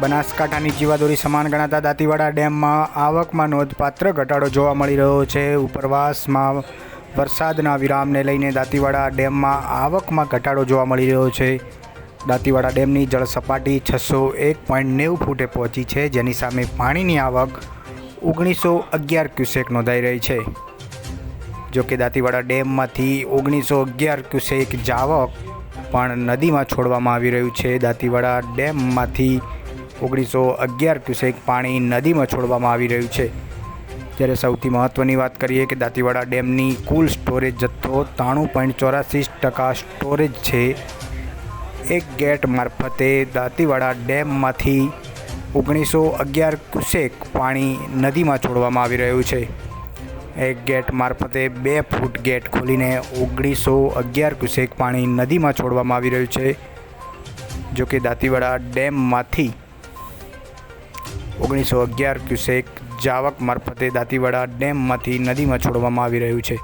બનાસકાંઠાની જીવાદોરી સમાન ગણાતા દાંતીવાડા ડેમમાં આવકમાં નોંધપાત્ર ઘટાડો જોવા મળી રહ્યો છે. ઉપરવાસમાં વરસાદના વિરામને લઈને દાંતીવાડા ડેમમાં આવકમાં ઘટાડો જોવા મળી રહ્યો છે. દાંતીવાડા ડેમની જળસપાટી છસો એક પોઈન્ટ નેવું ફૂટે પહોંચી છે, જેની સામે પાણીની આવક ઓગણીસો અગિયાર ક્યુસેક નોંધાઈ રહી છે. જો કે દાંતીવાડા ડેમમાંથી ઓગણીસો અગિયાર ક્યુસેક જાવક પણ નદીમાં છોડવામાં આવી રહ્યું છે. દાંતીવાડા ડેમમાંથી ઓગણીસો અગિયાર ક્યુસેક પાણી નદીમાં છોડવામાં આવી રહ્યું છે. જ્યારે સૌથી મહત્ત્વની વાત કરીએ કે દાંતીવાડા ડેમની કુલ સ્ટોરેજ જથ્થો ત્રાણું પોઈન્ટ ચોરાસી ટકા સ્ટોરેજ છે. એક ગેટ મારફતે દાંતીવાડા ડેમમાંથી ઓગણીસો અગિયાર ક્યુસેક પાણી નદીમાં છોડવામાં આવી રહ્યું છે. એક ગેટ મારફતે બે ફૂટ ગેટ ખોલીને ઓગણીસો અગિયાર ક્યુસેક પાણી નદીમાં છોડવામાં આવી રહ્યું છે. જો કે દાંતીવાડા ડેમમાંથી ઓગણીસો અગિયાર ક્યુસેક જાવક મારફતે દાંતીવાડા ડેમમાંથી નદીમાં છોડવામાં આવી રહ્યું છે.